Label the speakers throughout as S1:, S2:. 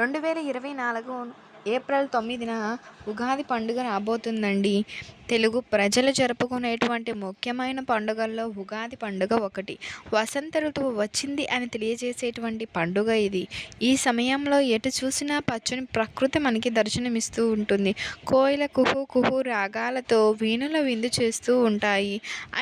S1: రెండు వేల ఇరవై నాలుగు ఏప్రిల్ తొమ్మిదిన ఉగాది పండుగ రాబోతుందండి తెలుగు ప్రజలు జరుపుకునేటువంటి ముఖ్యమైన పండుగల్లో ఉగాది పండుగ ఒకటి వసంత ఋతువు వచ్చింది అని తెలియజేసేటువంటి పండుగ ఇది ఈ సమయంలో ఎటు చూసినా పచ్చని ప్రకృతి మనకి దర్శనమిస్తూ ఉంటుంది కోయిల కుహు కుహు రాగాలతో వీణుల విందు చేస్తూ ఉంటాయి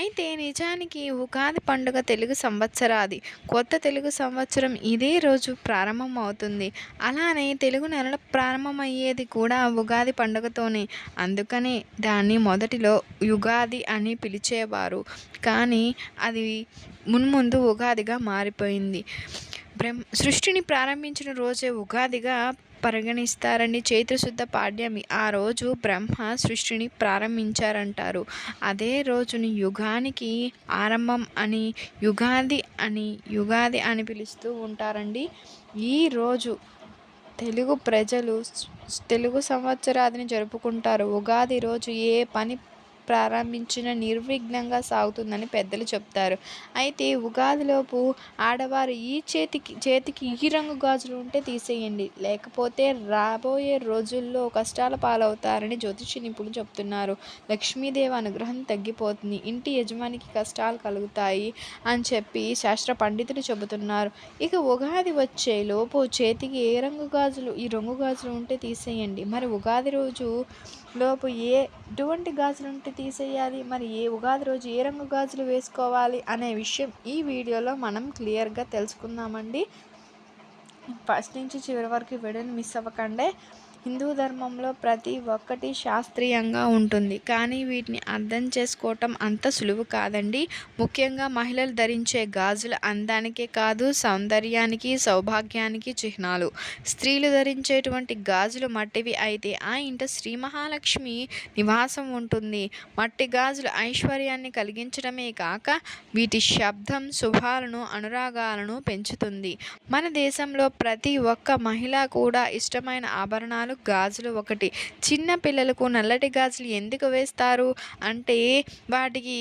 S1: అయితే నిజానికి ఉగాది పండుగ తెలుగు సంవత్సరాది కొత్త తెలుగు సంవత్సరం ఇదే రోజు ప్రారంభం అవుతుంది అలానే తెలుగు నెలలో ప్రారంభమయ్యేది కూడా ఉగాది పండుగతోనే అందుకనే దాన్ని మొదటిలో యుగాది అని పిలిచేవారు కానీ అది మున్ముందు ఉగాదిగా మారిపోయింది బ్రహ్మ సృష్టిని ప్రారంభించిన రోజే ఉగాదిగా పరిగణిస్తారండి చైత్రశుద్ధ పాడ్యమి ఆ రోజు బ్రహ్మ సృష్టిని ప్రారంభించారంటారు అదే రోజుని యుగానికి ఆరంభం అని యుగాది అని యుగాది అని పిలుస్తూ ఉంటారండి ఈ రోజు తెలుగు ప్రజలు తెలుగు సంవత్సరాదిని జరుపుకుంటారు ఉగాది రోజు ఏ పని ప్రారంభించిన నిర్విఘ్నంగా సాగుతుందని పెద్దలు చెప్తారు అయితే ఉగాదిలోపు ఆడవారు ఈ చేతికి చేతికి ఈ రంగు గాజులు ఉంటే తీసేయండి లేకపోతే రాబోయే రోజుల్లో కష్టాల పాలవుతారని జ్యోతిషి నిపుణులు చెప్తున్నారు లక్ష్మీదేవి అనుగ్రహం తగ్గిపోతుంది ఇంటి యజమానికి కష్టాలు కలుగుతాయి అని చెప్పి శాస్త్ర పండితులు చెబుతున్నారు ఇక ఉగాది వచ్చే లోపు చేతికి ఏ రంగు గాజులు ఈ రంగు గాజులు ఉంటే తీసేయండి మరి ఉగాది రోజు లోపు ఏ ఎటువంటి గాజులు ఉంటే తీసేయాలి మరి ఏ ఉగాది రోజు ఏ రంగు గాజులు వేసుకోవాలి అనే విషయం ఈ వీడియోలో మనం క్లియర్గా తెలుసుకుందామండి ఫస్ట్ నుంచి చివరి వరకు వీడియోని మిస్ అవ్వకండి హిందూ ధర్మంలో ప్రతి ఒక్కటి శాస్త్రీయంగా ఉంటుంది కానీ వీటిని అర్థం చేసుకోవటం అంత సులువు కాదండి ముఖ్యంగా మహిళలు ధరించే గాజులు అందానికే కాదు సౌందర్యానికి సౌభాగ్యానికి చిహ్నాలు స్త్రీలు ధరించేటువంటి గాజులు మట్టివి అయితే ఆ ఇంట శ్రీ మహాలక్ష్మి నివాసం ఉంటుంది మట్టి గాజులు ఐశ్వర్యాన్ని కలిగించడమే కాక వీటి శబ్దం శుభాలను అనురాగాలను పెంచుతుంది మన దేశంలో ప్రతి ఒక్క మహిళ కూడా ఇష్టమైన ఆభరణాలు నాలుగు గాజులు ఒకటి చిన్న పిల్లలకు నల్లటి గాజులు ఎందుకు వేస్తారు అంటే వాటికి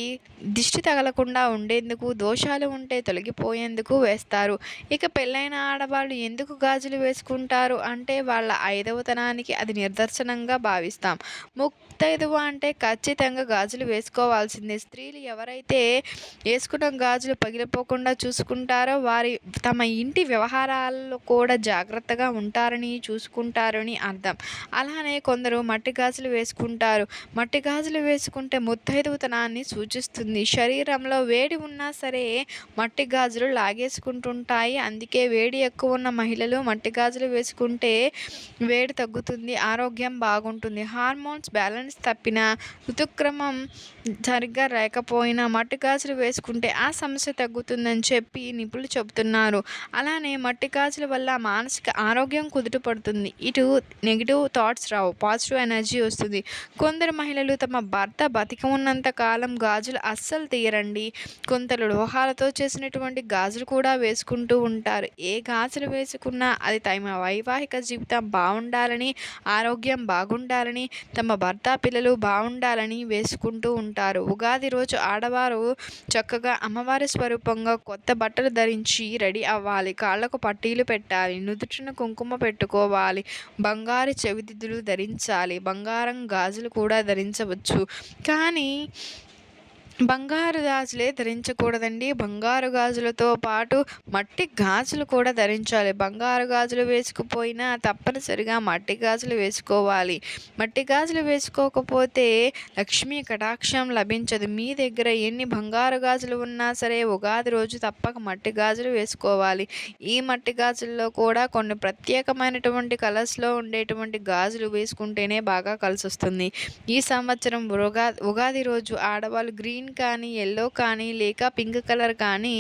S1: దిష్టి తగలకుండా ఉండేందుకు దోషాలు ఉంటే తొలగిపోయేందుకు వేస్తారు ఇక పెళ్ళైన ఆడవాళ్ళు ఎందుకు గాజులు వేసుకుంటారు అంటే వాళ్ళ ఐదవతనానికి అది నిర్దర్శనంగా భావిస్తాం ముక్తైదువ అంటే ఖచ్చితంగా గాజులు వేసుకోవాల్సిందే స్త్రీలు ఎవరైతే వేసుకున్న గాజులు పగిలిపోకుండా చూసుకుంటారో వారి తమ ఇంటి వ్యవహారాల్లో కూడా జాగ్రత్తగా ఉంటారని చూసుకుంటారని అర్థం అర్థం అలానే కొందరు మట్టి గాజులు వేసుకుంటారు మట్టి గాజులు వేసుకుంటే ముత్తైదుతనాన్ని సూచిస్తుంది శరీరంలో వేడి ఉన్నా సరే మట్టి గాజులు లాగేసుకుంటుంటాయి అందుకే వేడి ఎక్కువ ఉన్న మహిళలు మట్టి గాజులు వేసుకుంటే వేడి తగ్గుతుంది ఆరోగ్యం బాగుంటుంది హార్మోన్స్ బ్యాలెన్స్ తప్పిన ఋతుక్రమం సరిగ్గా లేకపోయినా మట్టి గాజులు వేసుకుంటే ఆ సమస్య తగ్గుతుందని చెప్పి నిపుణులు చెబుతున్నారు అలానే మట్టి గాజుల వల్ల మానసిక ఆరోగ్యం కుదుటపడుతుంది ఇటు నెగిటివ్ థాట్స్ రావు పాజిటివ్ ఎనర్జీ వస్తుంది కొందరు మహిళలు తమ భర్త బతిక ఉన్నంత కాలం గాజులు అస్సలు తీయరండి కొంత లోహాలతో చేసినటువంటి గాజులు కూడా వేసుకుంటూ ఉంటారు ఏ గాజులు వేసుకున్నా అది తమ వైవాహిక జీవితం బాగుండాలని ఆరోగ్యం బాగుండాలని తమ భర్త పిల్లలు బాగుండాలని వేసుకుంటూ ఉంటారు ఉగాది రోజు ఆడవారు చక్కగా అమ్మవారి స్వరూపంగా కొత్త బట్టలు ధరించి రెడీ అవ్వాలి కాళ్ళకు పట్టీలు పెట్టాలి నుదుటిన కుంకుమ పెట్టుకోవాలి బంగారు బంగారు చెవిదిద్దులు ధరించాలి బంగారం గాజులు కూడా ధరించవచ్చు కానీ బంగారు గాజులే ధరించకూడదండి బంగారు గాజులతో పాటు మట్టి గాజులు కూడా ధరించాలి బంగారు గాజులు వేసుకుపోయినా తప్పనిసరిగా మట్టి గాజులు వేసుకోవాలి మట్టి గాజులు వేసుకోకపోతే లక్ష్మీ కటాక్షం లభించదు మీ దగ్గర ఎన్ని బంగారు గాజులు ఉన్నా సరే ఉగాది రోజు తప్పక మట్టి గాజులు వేసుకోవాలి ఈ మట్టి గాజుల్లో కూడా కొన్ని ప్రత్యేకమైనటువంటి కలర్స్లో ఉండేటువంటి గాజులు వేసుకుంటేనే బాగా కలిసి వస్తుంది ఈ సంవత్సరం ఉగా ఉగాది రోజు ఆడవాళ్ళు గ్రీన్ గ్రీన్ కానీ ఎల్లో కానీ లేక పింక్ కలర్ కానీ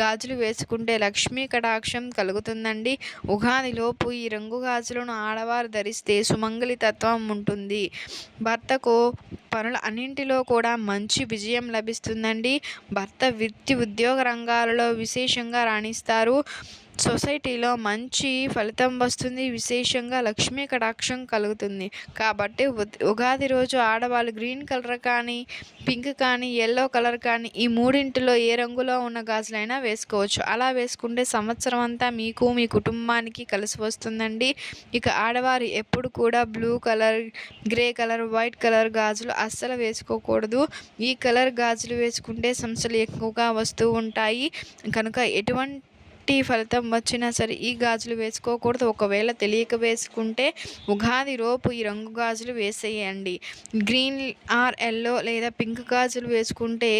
S1: గాజులు వేసుకుంటే లక్ష్మీ కటాక్షం కలుగుతుందండి ఉగాదిలోపు ఈ రంగు గాజులను ఆడవారు ధరిస్తే సుమంగళి తత్వం ఉంటుంది భర్తకు పనుల అన్నింటిలో కూడా మంచి విజయం లభిస్తుందండి భర్త వృత్తి ఉద్యోగ రంగాలలో విశేషంగా రాణిస్తారు సొసైటీలో మంచి ఫలితం వస్తుంది విశేషంగా లక్ష్మీ కటాక్షం కలుగుతుంది కాబట్టి ఉగాది రోజు ఆడవాళ్ళు గ్రీన్ కలర్ కానీ పింక్ కానీ ఎల్లో కలర్ కానీ ఈ మూడింటిలో ఏ రంగులో ఉన్న గాజులైనా వేసుకోవచ్చు అలా వేసుకుంటే సంవత్సరం అంతా మీకు మీ కుటుంబానికి కలిసి వస్తుందండి ఇక ఆడవారు ఎప్పుడు కూడా blue colour grey colour white colour గాజులు అస్సలు వేసుకోకూడదు ఈ కలర్ గాజులు వేసుకుంటే సమస్యలు ఎక్కువగా వస్తూ ఉంటాయి కనుక ఎటువంటి ఎట్టి ఫలితం వచ్చినా సరే ఈ గాజులు వేసుకోకూడదు ఒకవేళ తెలియక వేసుకుంటే ఉగాది రోపు ఈ రంగు గాజులు వేసేయండి గ్రీన్ ఆర్ ఎల్లో లేదా పింక్ గాజులు వేసుకుంటే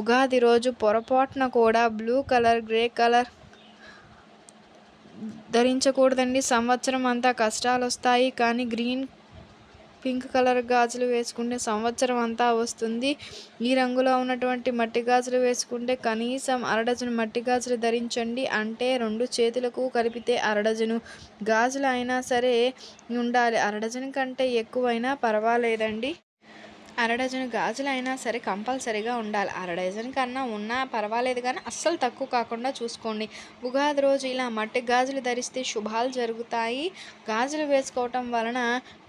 S1: ఉగాది రోజు పొరపాటున కూడా బ్లూ కలర్ గ్రే కలర్ ధరించకూడదండి సంవత్సరం అంతా కష్టాలు వస్తాయి కానీ గ్రీన్ పింక్ కలర్ గాజులు వేసుకుంటే సంవత్సరం అంతా వస్తుంది ఈ రంగులో ఉన్నటువంటి మట్టి గాజులు వేసుకుంటే కనీసం అరడజను మట్టి గాజులు ధరించండి అంటే రెండు చేతులకు కలిపితే అరడజను గాజులు అయినా సరే ఉండాలి అరడజను కంటే ఎక్కువైనా పర్వాలేదండి అరడజను గాజులు అయినా సరే కంపల్సరీగా ఉండాలి అరడజన్ కన్నా ఉన్నా పర్వాలేదు కానీ అస్సలు తక్కువ కాకుండా చూసుకోండి ఉగాది రోజు ఇలా మట్టి గాజులు ధరిస్తే శుభాలు జరుగుతాయి గాజులు వేసుకోవటం వలన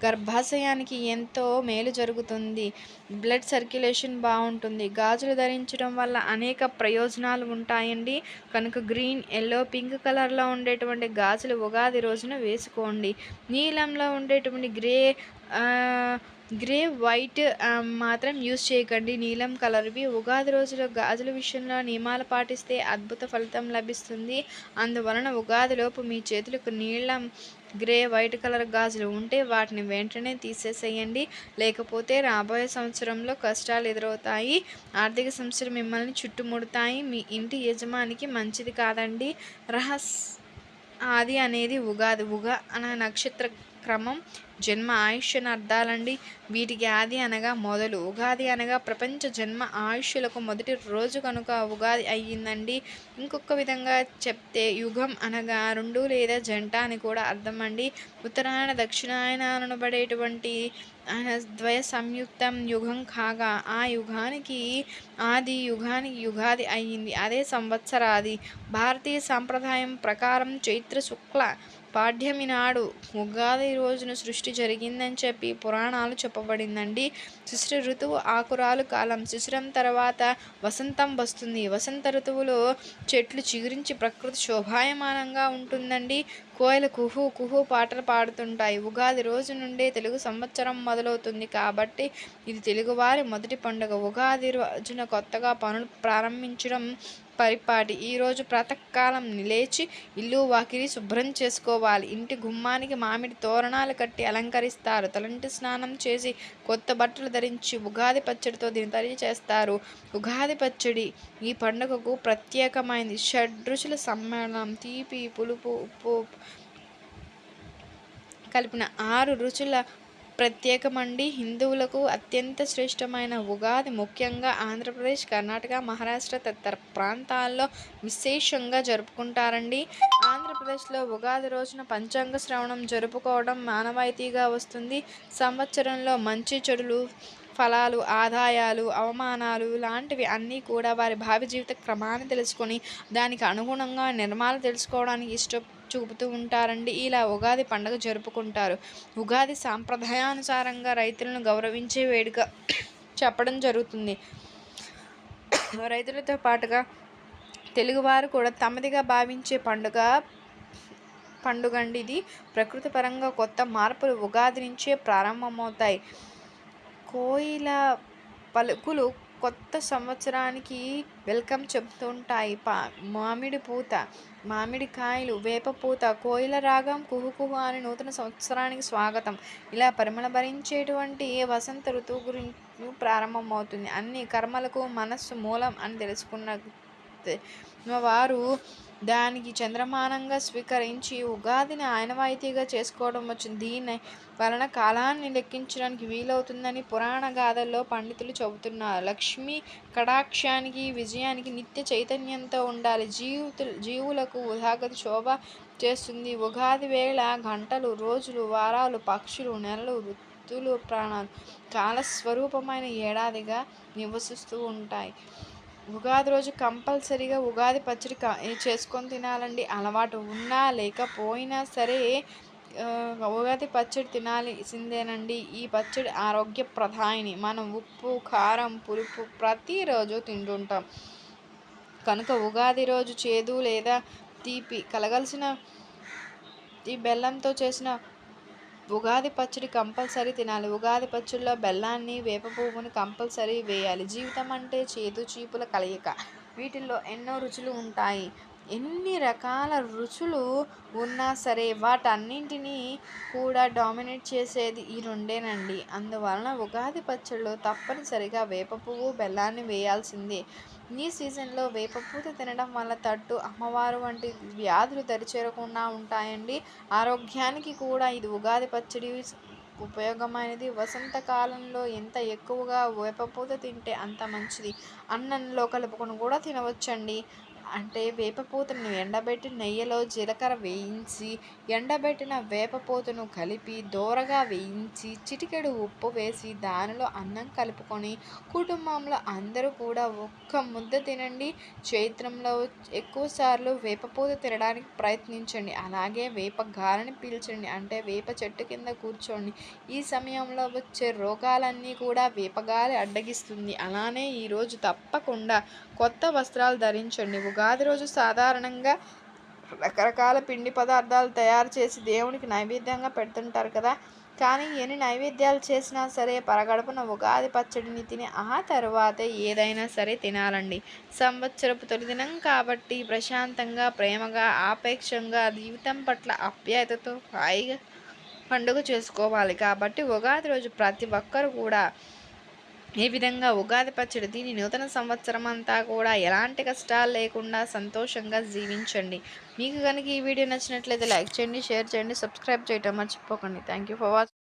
S1: గర్భాశయానికి ఎంతో మేలు జరుగుతుంది బ్లడ్ సర్క్యులేషన్ బాగుంటుంది గాజులు ధరించడం వల్ల అనేక ప్రయోజనాలు ఉంటాయండి కనుక గ్రీన్ ఎల్లో పింక్ కలర్లో ఉండేటువంటి గాజులు ఉగాది రోజున వేసుకోండి నీలంలో ఉండేటువంటి గ్రే గ్రే వైట్ మాత్రం యూజ్ చేయకండి నీలం కలర్వి ఉగాది రోజులో గాజుల విషయంలో నియమాలు పాటిస్తే అద్భుత ఫలితం లభిస్తుంది అందువలన ఉగాదిలోపు మీ చేతులకు నీలం గ్రే వైట్ కలర్ గాజులు ఉంటే వాటిని వెంటనే తీసేసేయండి లేకపోతే రాబోయే సంవత్సరంలో కష్టాలు ఎదురవుతాయి ఆర్థిక సంవత్సరం మిమ్మల్ని చుట్టుముడతాయి మీ ఇంటి యజమానికి మంచిది కాదండి రహస్ ఆది అనేది ఉగాది ఉగా అనే నక్షత్ర క్రమం జన్మ ఆయుష్యను అర్థాలండి వీటికి ఆది అనగా మొదలు ఉగాది అనగా ప్రపంచ జన్మ ఆయుష్యులకు మొదటి రోజు కనుక ఉగాది అయ్యిందండి ఇంకొక విధంగా చెప్తే యుగం అనగా రెండు లేదా జంట అని కూడా అర్థం అండి ఉత్తరాయణ దక్షిణాయన అనబడేటువంటి ఆయన ద్వయ సంయుక్తం యుగం కాగా ఆ యుగానికి ఆది యుగానికి యుగాది అయ్యింది అదే సంవత్సరాది భారతీయ సాంప్రదాయం ప్రకారం చైత్ర శుక్ల పాఠ్యమి నాడు ఉగాది రోజున సృష్టి జరిగిందని చెప్పి పురాణాలు చెప్పబడిందండి శిశిర ఋతువు ఆకురాలు కాలం శిశిరం తర్వాత వసంతం వస్తుంది వసంత ఋతువులో చెట్లు చిగురించి ప్రకృతి శోభాయమానంగా ఉంటుందండి కోయలు కుహు కుహు పాటలు పాడుతుంటాయి ఉగాది రోజు నుండే తెలుగు సంవత్సరం మొదలవుతుంది కాబట్టి ఇది తెలుగువారి మొదటి పండుగ ఉగాది రోజున కొత్తగా పనులు ప్రారంభించడం పరిపాటి ఈరోజు ప్రాతకాలం లేచి ఇల్లు వాకిలి శుభ్రం చేసుకోవాలి ఇంటి గుమ్మానికి మామిడి తోరణాలు కట్టి అలంకరిస్తారు తలంటి స్నానం చేసి కొత్త బట్టలు ధరించి ఉగాది పచ్చడితో దీని తయారు చేస్తారు ఉగాది పచ్చడి ఈ పండుగకు ప్రత్యేకమైనది షడ్రుచుల సమ్మేళనం తీపి పులుపు ఉప్పు కలిపిన ఆరు రుచుల ప్రత్యేకమండి హిందువులకు అత్యంత శ్రేష్టమైన ఉగాది ముఖ్యంగా ఆంధ్రప్రదేశ్ కర్ణాటక మహారాష్ట్ర తదితర ప్రాంతాల్లో విశేషంగా జరుపుకుంటారండి ఆంధ్రప్రదేశ్లో ఉగాది రోజున పంచాంగ శ్రవణం జరుపుకోవడం మానవాయితీగా వస్తుంది సంవత్సరంలో మంచి చెడులు ఫలాలు ఆదాయాలు అవమానాలు లాంటివి అన్నీ కూడా వారి భావి జీవిత క్రమాన్ని తెలుసుకొని దానికి అనుగుణంగా నిర్మాణాలు తెలుసుకోవడానికి ఇష్టం చూపుతూ ఉంటారండి ఇలా ఉగాది పండుగ జరుపుకుంటారు ఉగాది సాంప్రదాయానుసారంగా రైతులను గౌరవించే వేడుక చెప్పడం జరుగుతుంది రైతులతో పాటుగా తెలుగువారు కూడా తమదిగా భావించే పండుగ పండుగండి ఇది ప్రకృతి పరంగా కొత్త మార్పులు ఉగాది నుంచే ప్రారంభమవుతాయి కోయిల పలుకులు కొత్త సంవత్సరానికి వెల్కమ్ చెబుతుంటాయి పా మామిడి పూత మామిడి కాయలు వేప పూత కోయిల రాగం కుహుకుహు అని నూతన సంవత్సరానికి స్వాగతం ఇలా పరిమళ భరించేటువంటి వసంత ఋతువు గురించి ప్రారంభమవుతుంది అన్ని కర్మలకు మనస్సు మూలం అని తెలుసుకున్న వారు దానికి చంద్రమానంగా స్వీకరించి ఉగాదిని ఆయనవాయితీగా చేసుకోవడం వచ్చింది దీని వలన కాలాన్ని లెక్కించడానికి వీలవుతుందని పురాణ గాథల్లో పండితులు చెబుతున్నారు లక్ష్మి కటాక్షానికి విజయానికి నిత్య చైతన్యంతో ఉండాలి జీవిత జీవులకు ఉదాగతి శోభ చేస్తుంది ఉగాది వేళ గంటలు రోజులు వారాలు పక్షులు నెలలు వృత్తులు ప్రాణాలు కాలస్వరూపమైన ఏడాదిగా నివసిస్తూ ఉంటాయి ఉగాది రోజు కంపల్సరీగా ఉగాది పచ్చడి చేసుకొని తినాలండి అలవాటు ఉన్నా లేకపోయినా సరే ఉగాది పచ్చడి తినాల్సిందేనండి ఈ పచ్చడి ఆరోగ్య ప్రధాని మనం ఉప్పు కారం పులుపు ప్రతిరోజు తింటుంటాం కనుక ఉగాది రోజు చేదు లేదా తీపి కలగలిసిన ఈ బెల్లంతో చేసిన ఉగాది పచ్చడి కంపల్సరీ తినాలి ఉగాది పచ్చడిలో బెల్లాన్ని వేప పువ్వుని కంపల్సరీ వేయాలి జీవితం అంటే చేదు చీపుల కలయిక వీటిల్లో ఎన్నో రుచులు ఉంటాయి ఎన్ని రకాల రుచులు ఉన్నా సరే వాటన్నింటినీ కూడా డామినేట్ చేసేది ఈ రెండేనండి అందువలన ఉగాది పచ్చడిలో తప్పనిసరిగా వేపపువ్వు బెల్లాన్ని వేయాల్సిందే ఈ సీజన్లో వేపపూత తినడం వల్ల తట్టు అమ్మవారు వంటి వ్యాధులు దరిచేరకుండా ఉంటాయండి ఆరోగ్యానికి కూడా ఇది ఉగాది పచ్చడి ఉపయోగమైనది వసంతకాలంలో ఎంత ఎక్కువగా వేపపూత తింటే అంత మంచిది అన్నంలో కలుపుకొని కూడా తినవచ్చండి అంటే వేపపూతను ఎండబెట్టి నెయ్యిలో జీలకర్ర వేయించి ఎండబెట్టిన వేపపూతను కలిపి దోరగా వేయించి చిటికెడు ఉప్పు వేసి దానిలో అన్నం కలుపుకొని కుటుంబంలో అందరూ కూడా ఒక్క ముద్ద తినండి చైత్రంలో ఎక్కువసార్లు వేపపూత తినడానికి ప్రయత్నించండి అలాగే వేప గాలిని పీల్చండి అంటే వేప చెట్టు కింద కూర్చోండి ఈ సమయంలో వచ్చే రోగాలన్నీ కూడా వేపగాలి అడ్డగిస్తుంది అలానే ఈరోజు తప్పకుండా కొత్త వస్త్రాలు ధరించండి ఉగాది రోజు సాధారణంగా రకరకాల పిండి పదార్థాలు తయారు చేసి దేవునికి నైవేద్యంగా పెడుతుంటారు కదా కానీ ఎన్ని నైవేద్యాలు చేసినా సరే పరగడపున ఉగాది పచ్చడిని తిని ఆ తర్వాతే ఏదైనా సరే తినాలండి సంవత్సరపు తొలిదినం కాబట్టి ప్రశాంతంగా ప్రేమగా ఆపేక్షంగా జీవితం పట్ల అప్యాయతతో హాయిగా పండుగ చేసుకోవాలి కాబట్టి ఉగాది రోజు ప్రతి ఒక్కరు కూడా ఈ విధంగా ఉగాది పచ్చడి దీని నూతన సంవత్సరం అంతా కూడా ఎలాంటి కష్టాలు లేకుండా సంతోషంగా జీవించండి మీకు కనుక ఈ వీడియో నచ్చినట్లయితే లైక్ చేయండి షేర్ చేయండి సబ్స్క్రైబ్ చేయటం మర్చిపోకండి థ్యాంక్ యూ ఫర్ వాచింగ్